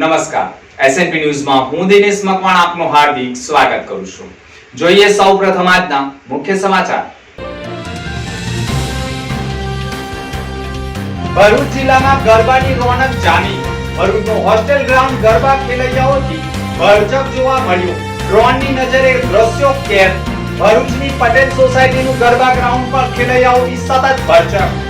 નમસ્કાર. એસએનપી ન્યૂઝમાં હું દિનેશ મકવાણ આપનું હાર્દિક સ્વાગત કરું છું. જોઈએ સૌપ્રથમ આજના મુખ્ય સમાચાર. ભરૂચ જિલ્લામાં ગરબાની રોનક જામી. ભરૂચનું હોસ્ટેલ ગ્રાઉન્ડ ગરબા ખેલૈયાઓથી ભરચક જોવા મળ્યું. ડ્રોનની નજરે દ્રશ્યો કેદ. ભરૂચની પટેલ સોસાયટીનું ગરબા ગ્રાઉન્ડ પર ખેલૈયાઓની સતત ભરચક.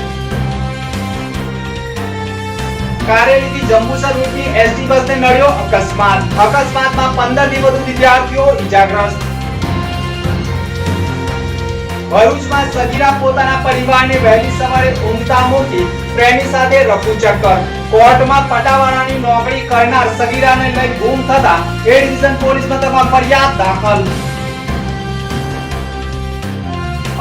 કારેલીથી જંબુસર રૂટની એસટી બસને નડ્યો અકસ્માત. અકસ્માતમાં 15 થી વધુ વિદ્યાર્થીઓ ઈજાગ્રસ્ત. ભરૂચમાં સગીરા પોતાના પરિવારને વહેલી સવારે ઊંઘતા મૂકી પ્રેમી સાથે રફુ ચક્કર. કોર્ટમાં પટાવાળાની નોકરી કરનાર સગીરાને લઈ ગુમ થતા એ ડિવિઝન પોલીસ મથકમાં ફરિયાદ દાખલ.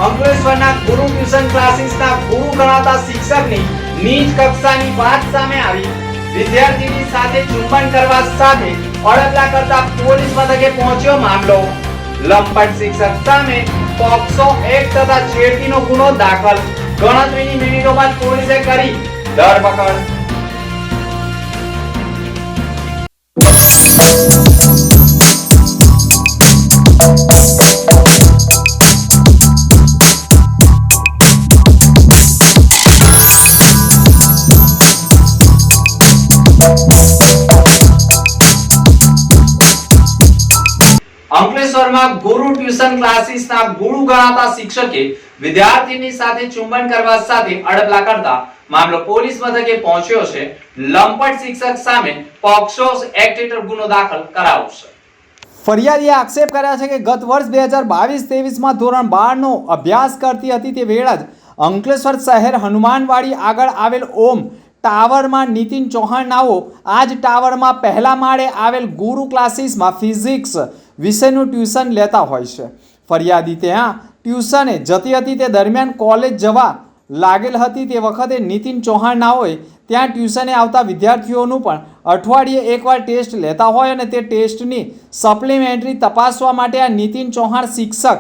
અંકલેશ્વરના ગુરુ ટ્યુશન ક્લાસીસના ગુરુ ગણાતા શિક્ષકની નીચ કક્ષાની વાત સામે આવી. વિદ્યાર્થીની સાથે ચુંબન કરવા સાથે અડગલા કરતા પોલીસ મથકે પહોંચ્યો મામલો લંપટ શિક્ષક સામે પોક્સો એક્ટ તથા છેડતીનો ગુનો દાખલ. ગણતરીની મિનિટોમાં બાદ પોલીસે કરી ધરપકડ. અંકલેશ્વરમાં ગુરુ ટ્યુશન ક્લાસીસના ગુરુ ગણાતા શિક્ષકે વિદ્યાર્થીની સાથે ચુંબન કરવા સાથે અડપલા કરતા મામલો પોલીસ મથકે પહોંચ્યો છે. લંપટ શિક્ષક સામે પોક્સો એક્ટ હેઠળ ગુનો દાખલ કરાવશે ફરિયાદીએ આક્ષેપ કર્યા છે કે ગત વર્ષ બે હજાર બાવીસ ત્રેવીસમાં ધોરણ બારનો અભ્યાસ કરતી હતી તે વેળા જ અંકલેશ્વર શહેર હનુમાનવાડી આગળ આવેલ ઓમ ટાવરમાં નીતિન ચૌહાણ નાઓ આ જ ટાવરમાં પહેલા માળે આવેલ ગુરુ ક્લાસીસમાં ફિઝિક્સ વિષયનું ટ્યુશન લેતા હોય છે. ફરિયાદી ત્યાં ટ્યુશને જતી હતી તે દરમિયાન કોલેજ જવા લાગેલ હતી તે વખતે નીતિન ચૌહાણ ના હોય ત્યાં ટ્યુશને આવતા વિદ્યાર્થીઓનું પણ અઠવાડિયે એકવાર ટેસ્ટ લેતા હોય અને તે ટેસ્ટની સપ્લિમેન્ટરી તપાસવા માટે આ નીતિન ચૌહાણ શિક્ષક.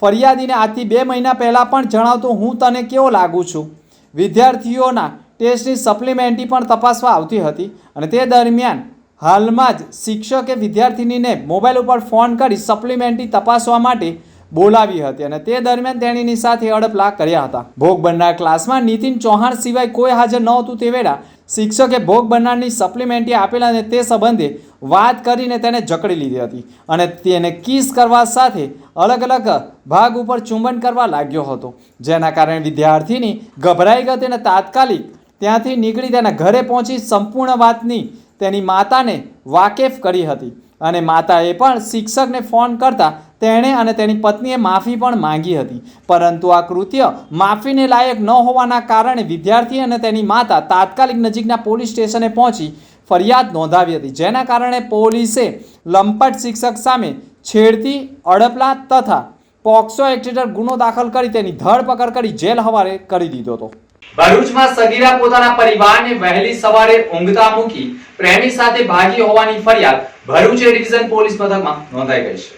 ફરિયાદીને આજથી બે મહિના પહેલાં પણ જણાવતો હું તને કેવો લાગુ છું? વિદ્યાર્થીઓના ટેસ્ટની સપ્લિમેન્ટરી પણ તપાસવા આવતી હતી અને તે દરમિયાન હાલમાં જ શિક્ષકે વિદ્યાર્થિનીને મોબાઈલ ઉપર ફોન કરી સપ્લિમેન્ટરી તપાસવા માટે બોલાવી હતી અને તે દરમિયાન તેણીની સાથે અડપલા કર્યા હતા. ભોગ બનનાર ક્લાસમાં નીતિન ચૌહાણ સિવાય કોઈ હાજર નહોતું તે વેળા શિક્ષકે ભોગ બનનારની સપ્લિમેન્ટરી આપેલા અને તે સંબંધે વાત કરીને તેને જકડી લીધી હતી અને તેને કિસ કરવા સાથે અલગ અલગ ભાગ ઉપર ચુંબન કરવા લાગ્યો હતો, જેના કારણે વિદ્યાર્થીની ગભરાઈ ગઈ અને તાત્કાલિક ત્યાંથી નીકળી તેના ઘરે પહોંચી સંપૂર્ણ વાતની તેની માતાને વાકેફ કરી હતી અને માતાએ પણ શિક્ષકને ફોન કરતા તેણે અને તેની પત્નીએ માફી પણ માંગી હતી. પરંતુ આ કૃત્ય માફીને લાયક ન હોવાના કારણે વિદ્યાર્થી અને તેની માતા તાત્કાલિક નજીકના પોલીસ સ્ટેશને પહોંચી ફરિયાદ નોંધાવી હતી. જેના કારણે પોલીસે લંપટ શિક્ષક સામે છેડતી, અડપલા તથા પોક્સો એક્ટ ગુનો દાખલ કરી તેની ધરપકડ કરી જેલ હવાલે કરી દીધો હતો. ભરૂચમાં સગીરા પોતાના પરિવારને વહેલી સવારે ઊંઘતા મૂકી પ્રેમી સાથે ભાગી હોવાની ફરિયાદ ભરૂચ ડિવિઝન પોલીસ મથકમાં નોંધાઈ ગઈ છે.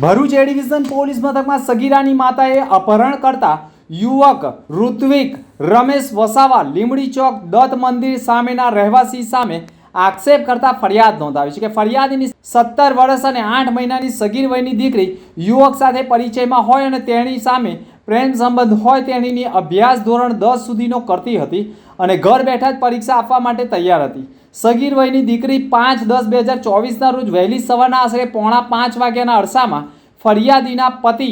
ભરૂચ ડિવિઝન પોલીસ મથકમાં સગીરાની માતાએ અપહરણ કરતા યુવક ઋત્વિક, રમેશ વસાવા, લીમડી ચોક, દત્ત મંદિર સામેના રહેવાસી સામે આક્ષેપ કરતા ફરિયાદ નોંધાવી છે કે ફરિયાદીની સત્તર વર્ષ અને આઠ મહિનાની સગીર વયની દીકરી યુવક સાથે પરિચયમાં હોય અને તેની સામે પ્રેમ સંબંધ હોય તેણીની અભ્યાસ ધોરણ દસ સુધીનો કરતી હતી અને ઘર બેઠા જ પરીક્ષા આપવા માટે તૈયાર હતી. સગીર વયની દીકરી પાંચ દસ બે હજાર ચોવીસના રોજ વહેલી સવારના આશરે પોણા પાંચ વાગ્યાના અરસામાં ફરિયાદીના પતિ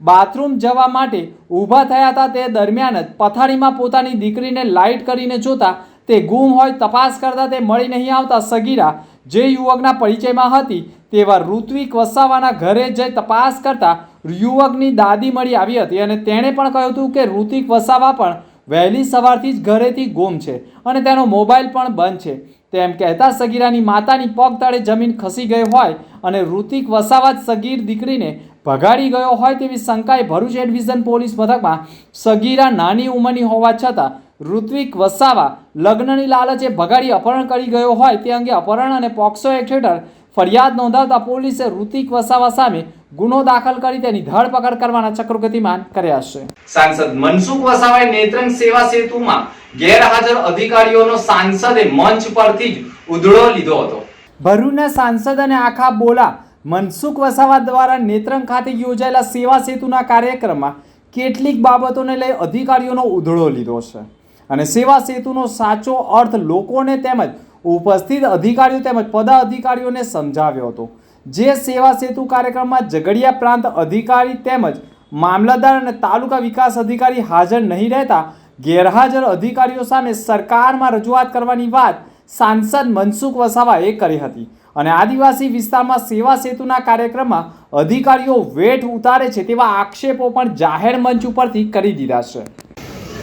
બાથરૂમ જવા માટે ઊભા થયા હતા. તે દરમિયાન જ પથારીમાં પોતાની દીકરીને લાઇટ કરીને જોતા તે ગુમ હોય તપાસ કરતા તે મળી નહીં આવતા સગીરા જે યુવકના પરિચયમાં હતી તેવા ઋત્વિક વસાવાના ઘરે જઈ તપાસ કરતા યુવકની દાદી મળી આવી હતી અને તેણે પણ કહ્યું હતું કે ઋત્વિક વસાવા પણ વહેલી સવારથી જ ઘરેથી ગુમ છે અને તેનો મોબાઈલ પણ બંધ છે. તેમ કહેતા સગીરાની માતાની પગ તળે જમીન ખસી ગઈ હોય અને ઋતિક વસાવા જ સગીર દીકરીને ભગાડી ગયો હોય તેવી શંકાએ ભરૂચ એડવિઝન ડિવિઝન પોલીસ મથકમાં સગીરા નાની ઉંમરની હોવા છતાં ઋત્વિક વસાવા લગ્નની લાલચે ભગાડી અપહરણ કરી ગયો હોય તે અંગે અપહરણ અને પોક્સો એક્ટ હેઠળ ફરિયાદ નોંધાવતા પોલીસે ઋતિક વસાવા સામે ગુનો દાખલ કરી તેની ધરપકડ કરવાના ચક્રગતિમાન કર્યા છે. સાંસદ મનસુખ વસાવાએ નેત્રંગ સેવા સેતુમાં ગેરહાજર અધિકારીઓનો સાંસદે મંચ પરથી જ ઉધડો લીધો હતો. ભરૂચના સાંસદ અને આખા બોલા મનસુખ વસાવા દ્વારા નેત્રંગ ખાતે યોજાયેલા સેવા સેતુના કાર્યક્રમમાં કેટલીક બાબતોને લઈ અધિકારીઓનો ઉધળો લીધો છે. અને સેવા સેતુનો સાચો અર્થ લોકોને તેમજ ઉપસ્થિત અધિકારીઓ તેમજ પદાધિકારીઓને સમજાવ્યો હતો. જે સેવા સેતુ કાર્યક્રમમાં ઝઘડિયા પ્રાંત અધિકારી તેમજ મામલતદાર અને તાલુકા વિકાસ અધિકારી હાજર નહીં રહેતા ગેરહાજર અધિકારીઓ સામે સરકારમાં રજૂઆત કરવાની વાત સાંસદ મનસુખ વસાવાએ કરી હતી અને આદિવાસી વિસ્તારમાં સેવા સેતુના કાર્યક્રમમાં અધિકારીઓ વેઠ ઉતારે છે તેવા આક્ષેપો પણ જાહેર મંચ ઉપરથી કરી દીધા છે.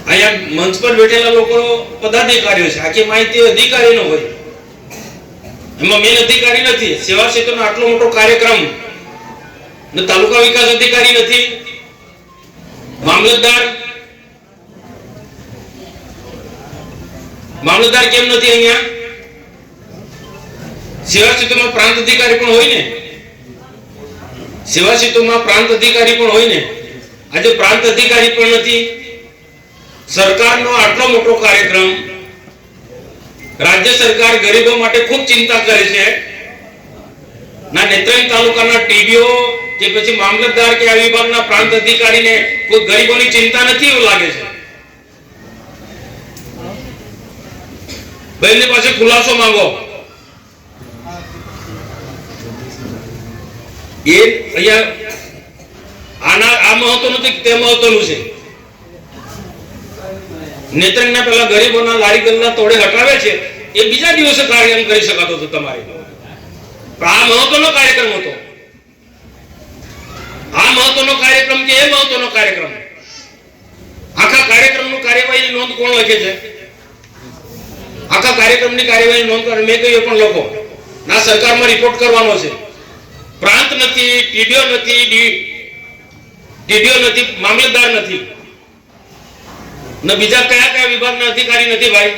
અહીંયા મંચ પર બેઠેલા લોકો પદાધિકારીઓ છે. આખી માહિતી અધિકારીનો હોય. એમાં મેન અધિકારી નથી. સેવા ક્ષેત્રનો આટલો મોટો કાર્યક્રમ ને તાલુકા વિકાસ અધિકારી નથી. મામલતદાર મામલતદાર કેમ નથી અહીંયા? સેવા ક્ષેત્રમાં પ્રાંત અધિકારી પણ હોય ને? સેવા ક્ષેત્રમાં પ્રાંત અધિકારી પણ હોય ને? આજે પ્રાંત અધિકારી પણ નથી. સરકારનો આટલો મોટો કાર્યક્રમ રાજ્ય સરકાર ગરીબો માટે ખૂબ ચિંતા કરે છે. ના, નેત્રંગ તાલુકાના ટીડીઓ કે પછી મામલતદાર કે આ વિભાગના પ્રાંત અધિકારીને કોઈ ગરીબોની ચિંતા નથી એવું લાગે છે? બેનની પાસે ખુલાસો માંગો. એ અહીંયા આના આ મહત્વનું તે મહત્વનું છે? નેત્રંગના પેલા ગરીબોના લારી ગલ્લા તોડે હટાવે છે, એ બીજા દિવસે કાર્યક્રમ કરી શકાતો હતો તમારે. આ મહત્વનો કાર્યક્રમ હતો. આ મહત્વનો કાર્યક્રમ કે એ મહત્વનો કાર્યક્રમ? આખા કાર્યક્રમનું કાર્યવાહી નોંધ કોણ લખે છે? આખા કાર્યક્રમની કાર્યવાહી નોંધ કરે. મેં કહ્યું પણ લખો. ના, સરકારમાં રિપોર્ટ કરવાનો છે. પ્રાંત નથી, ટીડીઓ નથી ટીડીઓ નથી, મામલતદાર નથી. બીજા કયા કયા વિભાગના અધિકારી નથી ભાઈ?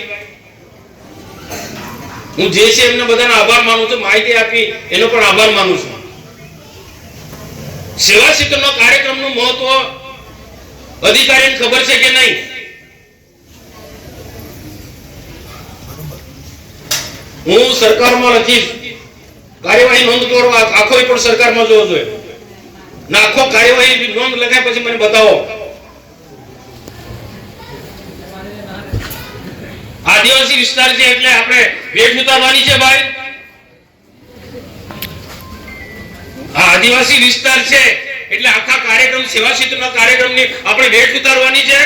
હું જે છે એમને બધાનો આભાર માનું છું, માહિતી આપી, એનો પણ આભાર માનું છું. સેવા શિક્ષણનો કાર્યક્રમનું મહત્વ અધિકારીને ખબર છે કે નહીં? હું સરકારમાં નથી કાર્યવાહી નોંધ કરવા આખો પણ સરકારમાં જોવો જોઈએ. ના આખો કાર્યવાહી નોંધ લખાય પછી મને બતાવો. આદિવાસી વિસ્તાર છે એટલે આપણે વેઠ ઉતારવાની છે ભાઈ. આ આદિવાસી વિસ્તાર છે એટલે આખા કાર્યક્રમ સેવા ક્ષેત્રના કાર્યક્રમની આપણે વેઠ ઉતારવાની છે.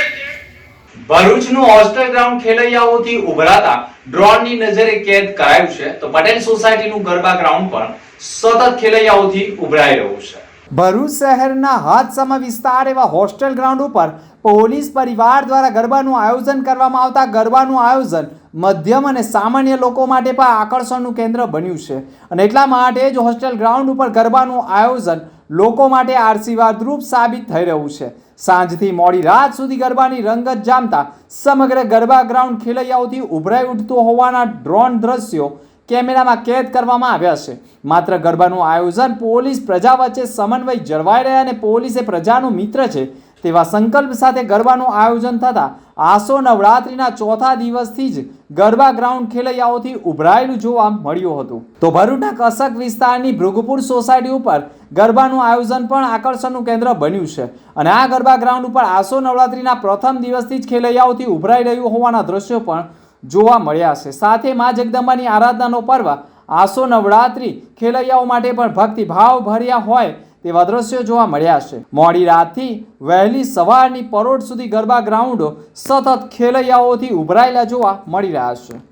ભરૂચનું હોસ્ટેલ ગ્રાઉન્ડ ખેલૈયાઓથી ઉભરાતા ડ્રોનની નજરે કેદ કરાયું છે. તો પટેલ સોસાયટીનું ગરબા ગ્રાઉન્ડ પણ સતત ખેલૈયાઓથી ઉભરાઈ રહ્યું છે. ભરૂચ શહેરના હાથસમા વિસ્તાર એવા હોસ્ટેલ ગ્રાઉન્ડ ઉપર પોલીસ પરિવાર દ્વારા ગરબાનું આયોજન કરવામાં આવતા ગરબાનું આયોજન મધ્યમ અને સામાન્ય લોકો માટે પણ આકર્ષણનું કેન્દ્ર બન્યું છે. અને એટલા માટે જ હોસ્ટેલ ગ્રાઉન્ડ ઉપર ગરબાનું આયોજન લોકો માટે આશીર્વાદરૂપ સાબિત થઈ રહ્યું છે. સાંજથી મોડી રાત સુધી ગરબાની રંગત જામતા સમગ્ર ગરબા ગ્રાઉન્ડ ખેલૈયાઓથી ઉભરાઈ ઉઠતું હોવાના ડ્રોન દ્રશ્યો કેમેરામાં કેદ કરવામાં આવ્યા છે. માત્ર ગરબાનું આયોજન પોલીસ પ્રજા વચ્ચે સમન્વય જળવાઈ રહ્યા અને પોલીસ એ પ્રજાનો મિત્ર છે તેવા સંકલ્પ સાથે ગરબાનું આયોજન થતા આસો નવરાત્રિના ચોથા દિવસથી જ ગરબા ગ્રાઉન્ડ ખેલૈયાઓથી ઉભરાયેલું જોવા મળ્યું હતું. તો ભરૂચના કસક વિસ્તારની ભૃગપુર સોસાયટી ઉપર ગરબાનું આયોજન પણ આકર્ષણનું કેન્દ્ર બન્યું છે. અને આ ગરબા ગ્રાઉન્ડ ઉપર આસો નવરાત્રિના પ્રથમ દિવસથી જ ખેલૈયાઓથી ઉભરાઈ રહ્યું હોવાના દ્રશ્યો પણ જોવા મળ્યા છે. સાથે મા જગદંબાની આરાધનાનો પર્વ આસો નવરાત્રિ ખેલૈયાઓ માટે પણ ભક્તિભાવ ભર્યા હોય તેવા દ્રશ્યો જોવા મળ્યા છે. મોડી રાતથી વહેલી સવારની પરોઢ સુધી ગરબા ગ્રાઉન્ડો સતત ખેલૈયાઓથી ઉભરાયેલા જોવા મળી રહ્યા છે.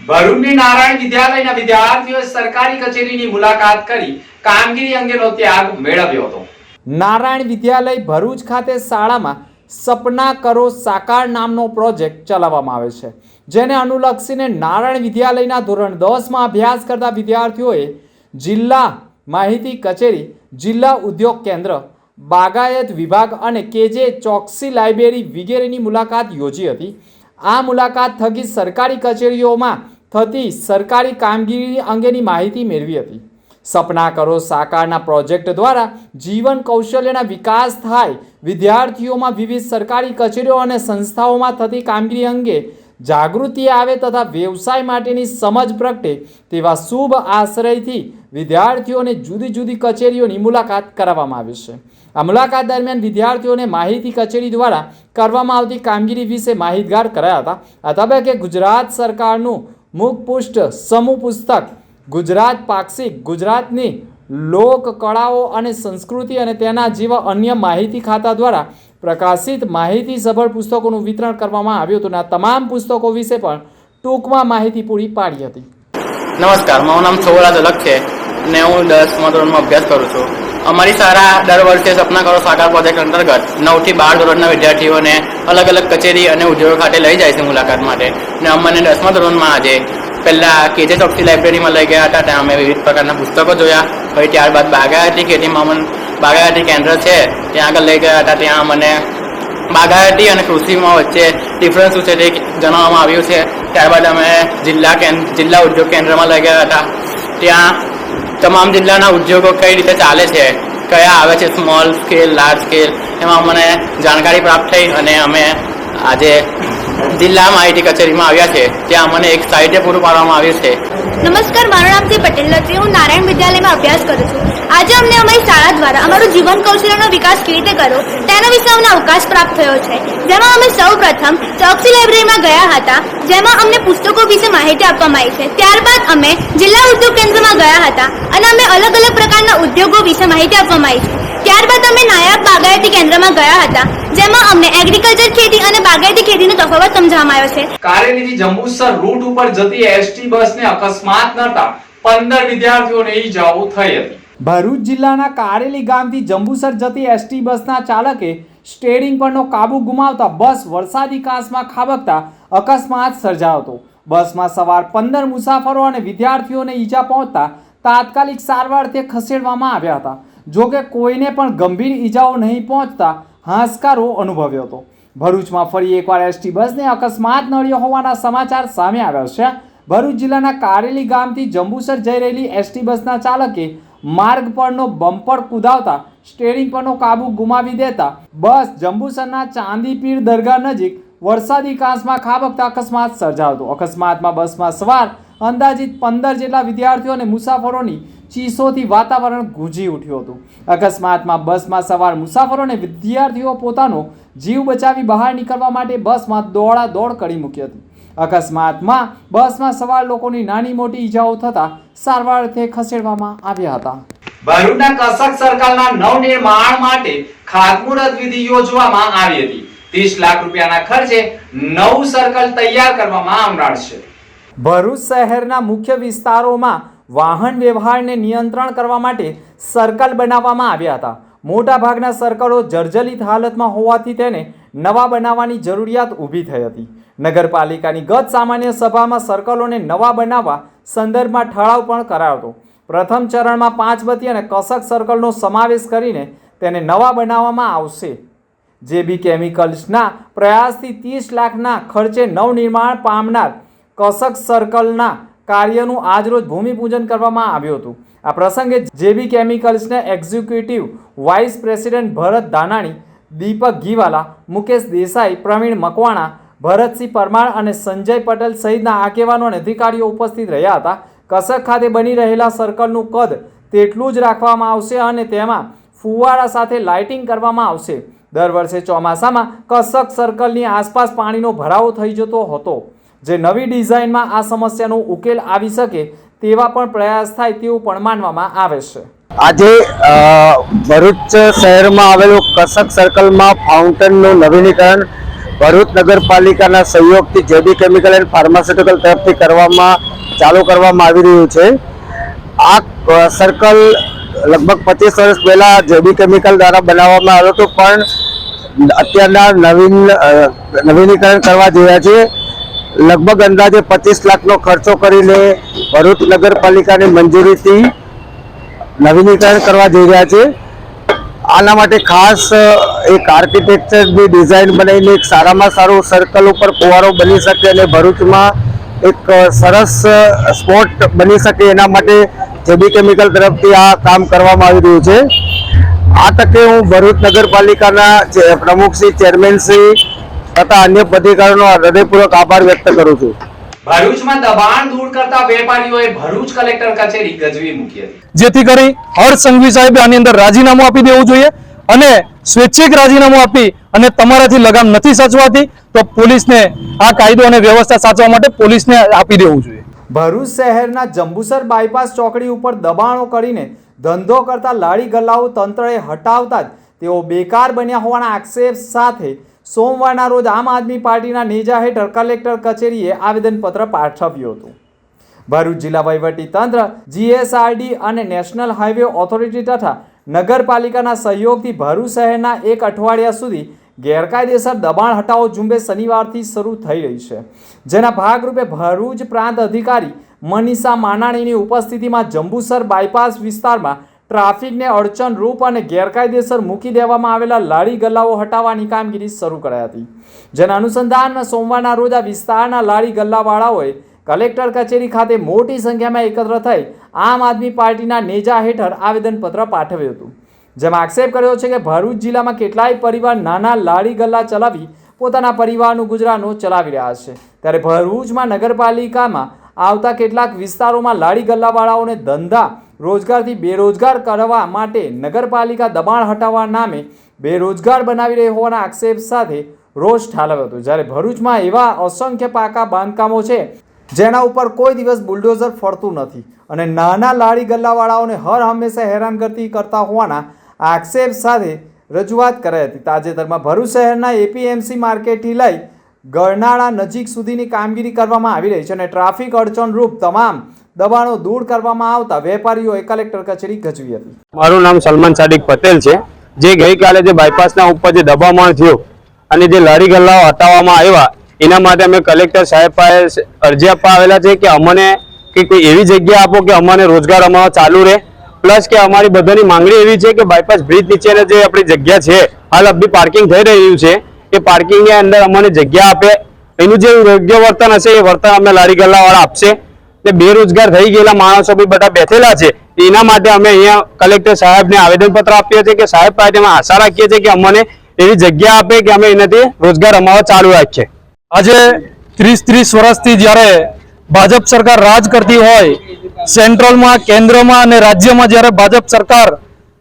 ભરૂચની નારાયણ વિદ્યાલયના વિદ્યાર્થીઓએ સરકારી કચેરીની મુલાકાત કરી કામગીરી અંગેનો ત્યાગ મેળવ્યો હતો. નારાયણ વિદ્યાલય ભરૂચ ખાતે શાળામાં સપના કરો સાકાર નામનો પ્રોજેક્ટ ચલાવવામાં આવે છે, જેને અનુલક્ષીને નારાયણ વિદ્યાલયના ધોરણ દસમાં અભ્યાસ કરતા વિદ્યાર્થીઓએ જિલ્લા માહિતી કચેરી, જિલ્લા ઉદ્યોગ કેન્દ્ર, બાગાયત વિભાગ અને કેજે ચોકસી લાઇબ્રેરી વગેરેની મુલાકાત યોજી હતી. આ મુલાકાત થકી સરકારી કચેરીઓમાં થતી સરકારી કામગીરી અંગેની માહિતી મેળવી હતી. સપના કરો, સાકારના પ્રોજેક્ટ દ્વારા જીવન કૌશલ્યના વિકાસ થાય. વિદ્યાર્થીઓમાં વિવિધ સરકારી કચેરીઓ અને સંસ્થાઓમાં થતી કામગીરી અંગે જાગૃતિ આવે તથા વ્યવસાય માટેની સમજ પ્રગટે તેવા શુભ આશ્રયથી વિદ્યાર્થીઓને જુદી જુદી કચેરીઓની મુલાકાત કરાવવામાં આવી છે. આ મુલાકાત દરમિયાન વિદ્યાર્થીઓને માહિતી કચેરી દ્વારા કરવામાં આવતી કામગીરી વિશે માહિતગાર કરાયા હતા. આ તબક્કે ગુજરાત સરકારનું મુખપુષ્ટ સમૂહ પુસ્તક ગુજરાત પાક્ષિક, ગુજરાતની લોક કળાઓ અને સંસ્કૃતિ અને તેના જેવા અન્ય માહિતી ખાતા દ્વારા પ્રકાશિત માહિતી સભર પુસ્તકોનું વિતરણ કરવામાં આવ્યું હતું આ તમામ પુસ્તકો વિશે પણ ટૂંકમાં માહિતી પૂરી પાડી હતી. નમસ્કાર, મારું નામ સૌરાજ અલગ છે અને હું દસમા ધોરણમાં અભ્યાસ કરું છું. અમારી શાળા દર વર્ષે સપના કરો સાકાર પ્રોજેક્ટ અંતર્ગત નવથી બાર ધોરણના વિદ્યાર્થીઓને અલગ અલગ કચેરી અને ઉદ્યોગો ખાતે લઈ જાય છે મુલાકાત માટે. ને અમને દસમા ધોરણમાં આજે પહેલા કેજે ચોકસી લાઇબ્રેરીમાં લઈ ગયા હતા. ત્યાં અમે વિવિધ પ્રકારના પુસ્તકો જોયા. પછી ત્યારબાદ બાગાયતી ખેતીમાં અમને બાગાયતી કેન્દ્ર છે. ત્યાં આગળ લઈ ગયા હતા. ત્યાં મને બાગાયતી અને કૃષિમાં વચ્ચે ડિફરન્સ શું છે તે જણાવવામાં આવ્યું છે. ત્યારબાદ અમે જિલ્લા જિલ્લા ઉદ્યોગ કેન્દ્રમાં લઈ ગયા હતા. ત્યાં તમામ જિલ્લાના ઉદ્યોગો કઈ રીતે ચાલે છે, કયા આવે છે સ્મોલ સ્કેલ લાર્જ સ્કેલ એમાં મને જાણકારી પ્રાપ્ત થઈ અને અમે આજે જિલ્લા માહિતી કચેરીમાં આવ્યા છે. ત્યાં અમને એક સાહિત્ય પૂરું પાડવામાં આવ્યું છે. નમસ્કાર, મારું નામ છે પટેલ લત્રી. હું નારાયણ વિદ્યાલયમાં અભ્યાસ કરું છું. આજે અમને અમારી શાળા દ્વારા અમારું જીવન કૌશલ્યનો વિકાસ કેવી રીતે કરવો, તેના વિશે અમને અવકાશ પ્રાપ્ત થયો છે. જેમાં અમે સૌ પ્રથમ ચોકસી લાઇબ્રેરીમાં ગયા હતા, જેમાં અમને પુસ્તકો વિશે માહિતી આપવામાં આવી છે. ત્યારબાદ અમે જિલ્લા ઉદ્યોગ કેન્દ્રમાં ગયા હતા અને અમે અલગ અલગ પ્રકારના ઉદ્યોગો વિશે માહિતી આપવામાં આવી છે. ત્યારબાદ અમે નાયબ બાગાયતી કેન્દ્રમાં ગયા હતા જેમાં અમને એગ્રીકલ્ચર ખેતી અને બાગાયતી ખેતીનો તફાવત સમજાવવામાં આવ્યો છે. કારેલીથી જંબુસર રૂટ ઉપર જતી એસટી બસને અકસ્માત નતા પંદર વિદ્યાર્થીઓને ઈજાઓ થઈ હતી. ભરૂચ જિલ્લાના કારેલી ગામથી જંબુસર જતી એસટી બસના ચાલકે સ્ટેરિંગ પરનો કાબુ ગુમાવતા બસ વરસાદી કાંસમાં ખાબકતા અકસ્માત સર્જાયો હતો બસમાં સવાર પંદર મુસાફરો અને વિદ્યાર્થીઓને ઈજા પહોંચતા તાત્કાલિક સારવારથી ખસેડવામાં આવ્યા હતા. જોકે કોઈને પણ ગંભીર ઈજાઓ નહીં પહોંચતા હાશકારો અનુભવ્યો હતો. ભરૂચમાં ફરી એકવાર એસટી બસને અકસ્માત નડ્યો હોવાના સમાચાર સામે આવ્યા છે. ભરૂચ જિલ્લાના કારેલી ગામથી જંબુસર જઈ રહેલી એસટી બસના ચાલકે માર્ગ પરનો બમ્પર કુદાવતા સ્ટેરિંગ પરનો કાબુ ગુમાવી દેતા બસ જંબુસરના ચાંદીપીર દરગાહ નજીક વરસાદી કાંસમાં ખાબકતા અકસ્માત સર્જાયો હતો. અકસ્માતમાં બસમાં સવાર અંદાજિત પંદર જેટલા વિદ્યાર્થીઓ અને મુસાફરોની ચીસોથી વાતાવરણ ગુંજી ઉઠ્યું હતું. અકસ્માતમાં બસમાં સવાર મુસાફરો અને વિદ્યાર્થીઓ પોતાનો જીવ બચાવી બહાર નીકળવા માટે બસમાં દોડા દોડ કરી મૂકી હતી. અકસ્માતમાં બસમાં સવાર લોકોની નાની મોટી ઈજાઓ થતા અર્થે ખસેડવામાં આવ્યા હતા. ભરૂચના કસક સર્કલના નવનિર્માણ માટે ખાતમુહૂર્ત વિધિ યોજવામાં આવી હતી. ત્રીસ લાખ રૂપિયાના ખર્ચે નવ સર્કલ તૈયાર કરવામાં આવનાર છે. ભરૂચ શહેરના મુખ્ય વિસ્તારોમાં વાહન વ્યવહારને નિયંત્રણ કરવા માટે સર્કલ બનાવવામાં આવ્યા હતા. મોટાભાગના સર્કલો જર્જરિત હાલતમાં હોવાથી તેને નવા બનાવવાની જરૂરિયાત ઊભી થઈ હતી. નગરપાલિકાની ગત સામાન્ય સભામાં સર્કલોને નવા બનાવવા સંદર્ભમાં ઠરાવ પણ કરાયો હતો. પ્રથમ ચરણમાં પાંચબત્તી અને કસક સર્કલનો સમાવેશ કરીને તેને નવા બનાવવામાં આવશે. જેબી કેમિકલ્સના પ્રયાસથી ત્રીસ લાખના ખર્ચે નવનિર્માણ પામનાર કસક સર્કલના કાર્યનું આજરોજ ભૂમિપૂજન કરવામાં આવ્યું હતું. આ પ્રસંગે JB કેમિકલ્સના executive vice president Bharat Danani, Deepak Giwala Mukesh Desai, Pravin Makwana, Bharatsinh Parmar અને સંજય પટેલ સહિતના આગેવાનો અને અધિકારીઓ ઉપસ્થિત રહ્યા હતા. કસક ખાતે બની રહેલા સર્કલનું કદ તેટલું જ રાખવામાં આવશે અને તેમાં ફુવારા સાથે લાઇટિંગ કરવામાં આવશે. દર વર્ષે ચોમાસામાં કસક સર્કલની આસપાસ પાણીનો ભરાવો થઈ જતો હતો. જે નવી ડિઝાઇનમાં આ સમસ્યાનો ઉકેલ આવી શકે તેવા પણ પ્રયાસ થાય તેવું પણ માનવામાં આવે છે. આજે ભરૂચ શહેરમાં આવેલું કસક સર્કલમાં ફાઉન્ટેનનું નવીનીકરણ ભરૂચ નગરપાલિકાના સહયોગથી જેબી કેમિકલ એન્ડ ફાર્માસ્યુટિકલ તરફથી કરવામાં, ચાલુ કરવામાં આવી રહ્યું છે. આ સર્કલ લગભગ પચીસ વર્ષ પહેલાં જેબી કેમિકલ દ્વારા બનાવવામાં આવ્યો હતો, પણ અત્યારના નવીન નવીનીકરણ કરવા જઈ રહ્યા છે. લગભગ અંદાજે પચીસ લાખનો ખર્ચો કરીને ભરૂચ નગરપાલિકાની મંજૂરીથી નવીનીકરણ કરવા જઈ રહ્યા છે. આના માટે ખાસ એક આર્કિટેક્ચરની ડિઝાઇન બનાવીને એક સારામાં સારું સર્કલ ઉપર ફુવારો બની શકે અને ભરૂચમાં એક સરસ સ્પોટ બની શકે એના માટે જેબી કેમિકલ તરફથી આ કામ કરવામાં આવી રહ્યું છે. આ તકે હું ભરૂચ નગરપાલિકાના પ્રમુખ શ્રી, ચેરમેન શ્રી તથા અન્ય પદાધિકારીઓનો હૃદયપૂર્વક આભાર વ્યક્ત કરું છું. ભરૂચમાં દબાણ દૂર કરતા વેપારીઓએ ભરૂચ કલેક્ટર કચેરી ગજવી મૂકી હતી. જેથી કરી હર્ષ સંઘવી સાહેબે આની અંદર રાજીનામું આપી દેવું જોઈએ અને સ્વૈચ્છિક રાજીનામું આપી અને તમારાથી લગામ નથી સાચવાતી તો પોલીસને આ કાયદો અને વ્યવસ્થા સાચવા માટે પોલીસને આપી દેવું જોઈએ. ભરૂચ શહેરના જંબુસર બાયપાસ ચોકડી ઉપર દબાણો કરીને ધંધો કરતા લાડી ગલ્લાઓ તંત્રએ હટાવતા જ તેઓ બેકાર બન્યા હોવાના આક્ષેપ સાથે સોમવારના રોજ આમ આદમી પાર્ટીના નેજા હેઠળ કલેક્ટર કચેરીએ આવેદનપત્ર પાઠવ્યું હતું. ભરૂચ જિલ્લા તંત્ર, જીએસઆરડી અને નેશનલ હાઈવે ઓથોરિટી તથા નગરપાલિકાના સહયોગથી ભરૂચ શહેરના એક અઠવાડિયા સુધી ગેરકાયદેસર દબાણ હટાવો ઝુંબેશ શનિવારથી શરૂ થઈ રહી છે. જેના ભાગરૂપે ભરૂચ પ્રાંત અધિકારી મનીષા માનાણીની ઉપસ્થિતિમાં જંબુસર બાયપાસ વિસ્તારમાં ટ્રાફિકને અડચણરૂપ અને ગેરકાયદેસર મૂકી દેવામાં આવેલા લારી ગલ્લાઓ હટાવવાની કામગીરી શરૂ કરાઈ હતી. જેના અનુસંધાનમાં સોમવારના રોજ આ વિસ્તારના લારી ગલ્લાવાળાઓએ કલેક્ટર કચેરી ખાતે મોટી સંખ્યામાં એકત્ર થઈ આમ આદમી પાર્ટીના નેજા હેઠળ આવેદનપત્ર પાઠવ્યું હતું. જેમાં આક્ષેપ કર્યો છે કે ભરૂચ જિલ્લામાં કેટલાય પરિવાર નાના લારી ગલ્લા ચલાવી પોતાના પરિવારનું ગુજરાનો ચલાવી રહ્યા છે. ત્યારે ભરૂચમાં નગરપાલિકામાં આવતા કેટલાક વિસ્તારોમાં લારી ગલ્લાવાળાઓને ધંધા રોજગારથી બેરોજગાર કરવા માટે નગરપાલિકા દબાણ હટાવવા નામે બેરોજગાર બનાવી રહી હોવાના આક્ષેપ સાથે રોષ ઠાલવ્યો હતો. જ્યારે ભરૂચમાં એવા અસંખ્ય પાકા બાંધકામો છે, જેના ઉપર કોઈ દિવસ બુલડોઝર ફરતું નથી અને નાના લાડી ગલ્લાવાળાઓને હર હંમેશા હેરાનગતિ કરતા હોવાના આક્ષેપ સાથે રજૂઆત કરાઈ હતી. તાજેતરમાં ભરૂચ શહેરના એપીએમસી માર્કેટથી લઈ ગરનાળા નજીક સુધીની કામગીરી કરવામાં આવી રહી છે અને ટ્રાફિક અડચણરૂપ તમામ દબાણો દૂર કરવામાં આવતા વેપારીઓએ કલેક્ટર કચેરી ગજવી હતી. મારું નામ સલમાન સાદિક પટેલ છે. જે ગઈકાલે જે બાયપાસના ઉપર જે દબામણ થયું અને જે લારી ગલ્લાઓ હટાવવામાં આવ્યા, એના માટે અમે કલેક્ટર સાહેબ પાસે અરજી આપવા આવેલા છે કે અમને કે કોઈ એવી જગ્યા આપો કે અમને રોજગાર અમારો ચાલુ રહે. પ્લસ કે અમારી બધાની માંગણી એવી છે કે બાયપાસ બ્રિજ નીચેની જે આપણી જગ્યા છે, હાલ અબી પાર્કિંગ થઈ રહ્યું છે, એ પાર્કિંગની અંદર અમને જગ્યા આપે. એનું જે યોગ્ય વર્તન હશે, એ વર્તન અમે લારી ગલ્લાવાળા આપશે. ને બેરોજગાર થઈ ગયેલા માણસો બી બધા બેઠેલા છે. એના માટે અમે અહીંયા કલેક્ટર સાહેબને આવેદનપત્ર આપીએ છીએ કે સાહેબ પાસે અમે આશા રાખીએ છીએ કે અમને એવી જગ્યા આપે કે અમે એનાથી રોજગાર અમારો ચાલુ રાખીએ. આજે ત્રીસ ત્રીસ વર્ષથી જ્યારે ભાજપ સરકાર રાજ કરતી હોય, સેન્ટ્રલમાં, કેન્દ્રમાં અને રાજ્યમાં જ્યારે ભાજપ સરકાર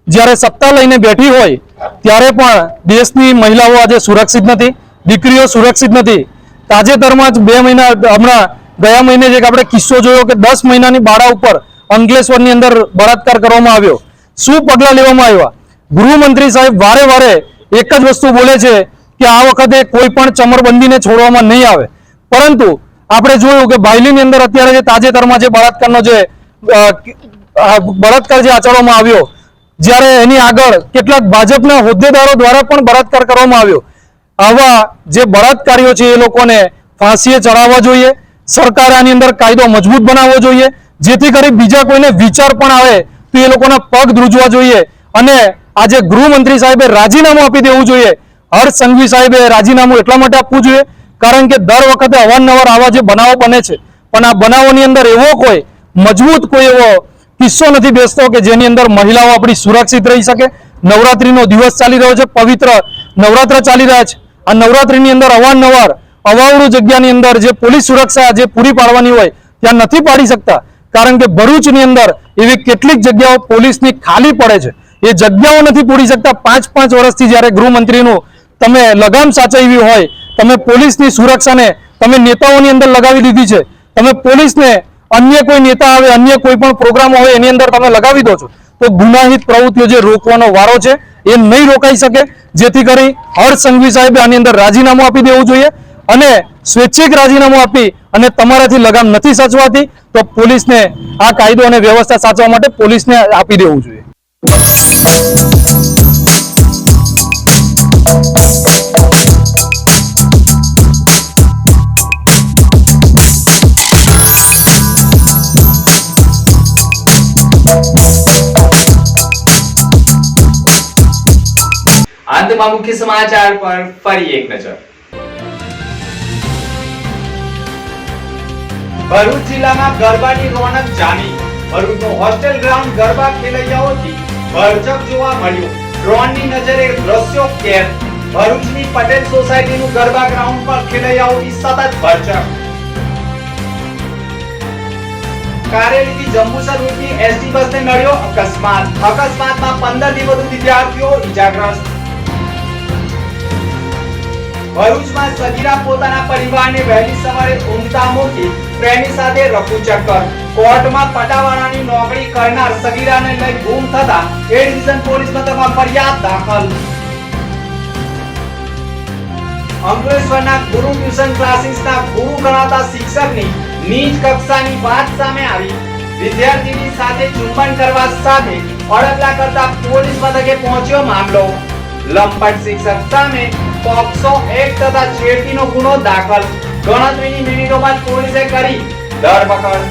જ્યારે સત્તા લઈને બેઠી હોય, ત્યારે પણ દેશની મહિલાઓ આજે સુરક્ષિત નથી, દીકરીઓ સુરક્ષિત નથી. તાજેતરમાં જ બે મહિના હમણાં ગયા મહિને જે આપણે કિસ્સો જોયો કે દસ મહિનાની બાળા ઉપર અંકલેશ્વરની અંદર બળાત્કાર કરવામાં આવ્યો. શું પગલાં લેવામાં આવ્યા? ગૃહમંત્રી સાહેબ વારે વારે એક જ વસ્તુ બોલે છે કે આ વખતે કોઈ પણ ચમરબંધીને છોડવામાં નહીં આવે. પરંતુ આપણે જોયું કે બાયલીની અંદર અત્યારે જે તાજેતરમાં જે બળાત્કારનો જે બળાત્કાર જે આચરવામાં આવ્યો, જ્યારે એની આગળ કેટલાક ભાજપના હોદ્દેદારો દ્વારા પણ બળાત્કાર કરવામાં આવ્યો. આવા જે બળાત્કારીઓ છે એ લોકોને ફાંસીએ ચડાવવા જોઈએ. સરકારે આની અંદર કાયદો મજબૂત બનાવવો જોઈએ. જેથી કરી બીજા કોઈને વિચાર પણ આવે તો એ લોકોના પગ ધ્રુજવા જોઈએ. અને આજે ગૃહમંત્રી સાહેબે રાજીનામું આપી દેવું જોઈએ. હર્ષ સંઘવી સાહેબે રાજીનામું એટલા માટે આપવું જોઈએ, કારણ કે દર વખતે અવારનવાર આવા જે બનાવો બને છે. પણ આ બનાવોની અંદર એવો કોઈ મજબૂત કોઈ એવો કિસ્સો નથી બેસતો કે જેની અંદર મહિલાઓ આપણી સુરક્ષિત રહી શકે. નવરાત્રીનો દિવસ ચાલી રહ્યો છે, પવિત્ર નવરાત્ર ચાલી રહ્યા છે. આ નવરાત્રીની અંદર અવારનવાર અવાવરું જગ્યાની અંદર જે પોલીસ સુરક્ષા જે પૂરી પાડવાની હોય, ત્યાં નથી પાડી શકતા. કારણ કે ભરૂચની અંદર એવી કેટલીક જગ્યાઓ પોલીસની ખાલી પડે છે. એ જગ્યાઓ નથી પૂરી શકતા. પાંચ પાંચ વર્ષથી જ્યારે ગૃહમંત્રીનું તમે લગામ સાચવી હોય, તમે પોલીસની સુરક્ષાને તમે નેતાઓની અંદર લગાવી દીધી છે, તમે પોલીસને અન્ય કોઈ નેતા આવે, અન્ય કોઈ પણ પ્રોગ્રામ હોય એની અંદર તમે લગાવી દો છો. તો ગુનાહિત પ્રવૃત્તિઓ જે રોકવાનો વારો છે, એ નહીં રોકાઈ શકે. જેથી કરી હર્ષ સંઘવી સાહેબે આની અંદર રાજીનામું આપી દેવું જોઈએ. અને સ્વૈચ્છિક રાજીનામું આપી અને તમારાથી લગામ નથી સાચવાતી, તો પોલીસને આ કાયદો અને વ્યવસ્થા સાચવા માટે પોલીસને આપી દેવું જોઈએ. મુખ્ય સમાચાર પર ફરી એક નજર. ભરૂચ જિલ્લામાં ગરબાની રોનક જામી. ભરૂચનો હોસ્ટેલ ગ્રાઉન્ડ ગરબા ખેલૈયાઓથી ભરચક જોવા મળ્યું. ડ્રોનની નજરે દ્રશ્યો કેદ. ભરૂચની પટેલ સોસાયટીનું ગરબા ગ્રાઉન્ડ પર ખેલૈયાઓથી સતત ભરચક. કારેલીથી જંબુસર રૂટની એસટી બસને નડ્યો અકસ્માત. અકસ્માતમાં 15 થી વધુ વિદ્યાર્થીઓ ઈજાગ્રસ્ત. ભરૂચમાં સગીરા પોતાના પરિવારને વહેલી સવારે ઊંઘતા મૂકી પ્રેમી સાથે રફુ ચક્કર કોર્ટમાં પટાવાળાની નોકરી કરનાર સગીરાને લઈ ગુમ થતા એ ડિવિઝન પોલીસ મથકમાં ફરિયાદ દાખલ. અંકલેશ્વરના ગુરુ ટ્યુશન ક્લાસીસના ગુરુ ગણાતા શિક્ષકની નીચ કક્ષાની વાત સામે આવી. વિદ્યાર્થીની સાથે ચુંબન કરવા સાથે અડકલા કરતા પોલીસ મથકે પહોંચ્યો મામલો. લંપટ શિક્ષક સામે પોક્સો એક્ટ તથા છેડતીનો ગુનો દાખલ. ગણતરીની કરી ધરપકડ.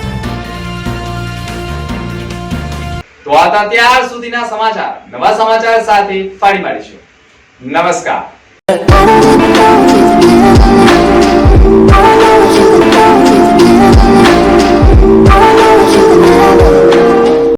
તો હતા ત્યાર સુધીના સમાચાર. નવા સમાચાર સાથે ફરી મળીશું નમસ્કાર.